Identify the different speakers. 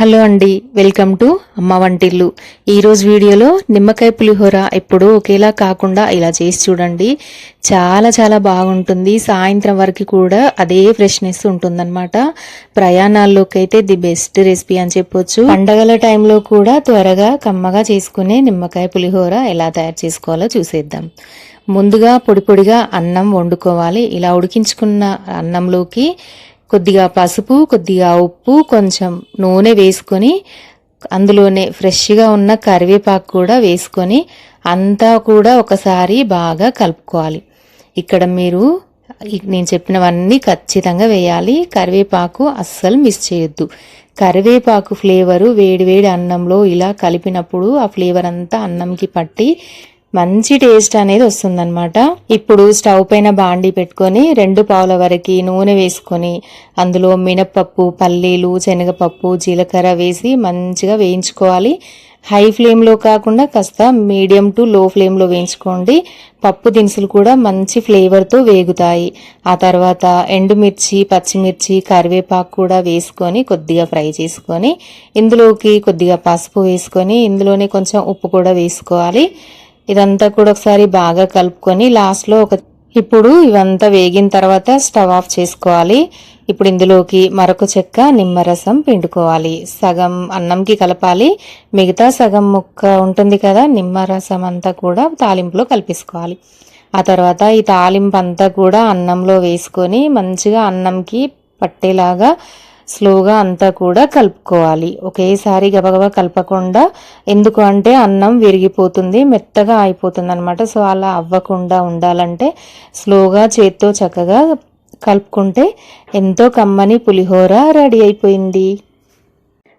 Speaker 1: Hello అండి welcome to అమ్మ వంటిల్లు. ఈరోజు వీడియోలో నిమ్మకాయ పులిహోర ఎప్పుడూ ఒకేలా కాకుండా ఇలా చేసి చూడండి. చాలా చాలా బాగుంటుంది. సాయంత్రం వరకు కూడా అదే ఫ్రెష్నెస్ ఉంటుందన్నమాట. ప్రయాణాల్లోకి అయితే ది బెస్ట్ రెసిపీ అని చెప్పొచ్చు. పండగల టైంలో కూడా త్వరగా కమ్మగా చేసుకునే నిమ్మకాయ పులిహోర ఎలా తయారు చేసుకోవాలో చూసేద్దాం. ముందుగా పొడి పొడిగా అన్నం వండుకోవాలి. ఇలా ఉడికించుకున్న అన్నంలోకి కొద్దిగా పసుపు కొద్దిగా ఉప్పు కొంచెం నూనె వేసుకొని అందులోనే ఫ్రెష్గా ఉన్న కరివేపాకు కూడా వేసుకొని అంతా కూడా ఒకసారి బాగా కలుపుకోవాలి. ఇక్కడ మీరు నేను చెప్పినవన్నీ ఖచ్చితంగా వేయాలి. కరివేపాకు అస్సలు మిస్ చేయొద్దు. కరివేపాకు ఫ్లేవరు వేడివేడి అన్నంలో ఇలా కలిపినప్పుడు ఆ ఫ్లేవర్ అంతా అన్నంకి పట్టి మంచి టేస్ట్ అనేది వస్తుందన్నమాట. ఇప్పుడు స్టవ్ పైన బాండి పెట్టుకొని రెండు పావుల వరకు నూనె వేసుకొని అందులో మినప్పప్పు పల్లీలు శనగపప్పు జీలకర్ర వేసి మంచిగా వేయించుకోవాలి. హై ఫ్లేమ్లో కాకుండా కాస్త మీడియం టు లో ఫ్లేమ్లో వేయించుకోండి. పప్పు దినుసులు కూడా మంచి ఫ్లేవర్తో వేగుతాయి. ఆ తర్వాత ఎండుమిర్చి పచ్చిమిర్చి కరివేపాకు కూడా వేసుకొని కొద్దిగా ఫ్రై చేసుకొని ఇందులోకి కొద్దిగా పసుపు వేసుకొని ఇందులోనే కొంచెం ఉప్పు కూడా వేసుకోవాలి. ఇదంతా కూడా ఒకసారి బాగా కలుపుకొని లాస్ట్లో ఒక ఇప్పుడు ఇవంతా వేగిన తర్వాత స్టవ్ ఆఫ్ చేసుకోవాలి. ఇప్పుడు ఇందులోకి మరొక చెక్క నిమ్మరసం పిండుకోవాలి. సగం అన్నంకి కలపాలి. మిగతా సగం ముక్క ఉంటుంది కదా నిమ్మరసం అంతా కూడా తాలింపులో కలిపేసుకోవాలి. ఆ తర్వాత ఈ తాలింపు అంతా కూడా అన్నంలో వేసుకొని మంచిగా అన్నంకి పట్టేలాగా స్లోగా అంతా కూడా కలుపుకోవాలి. ఒకేసారి గబగబా కలపకుండా ఎందుకు అంటే అన్నం విరిగిపోతుంది మెత్తగా అయిపోతుంది అనమాట సో అలా అవ్వకుండా ఉండాలంటే స్లోగా చేత్తో చక్కగా కలుపుకుంటే ఎంతో కమ్మని పులిహోర రెడీ అయిపోయింది.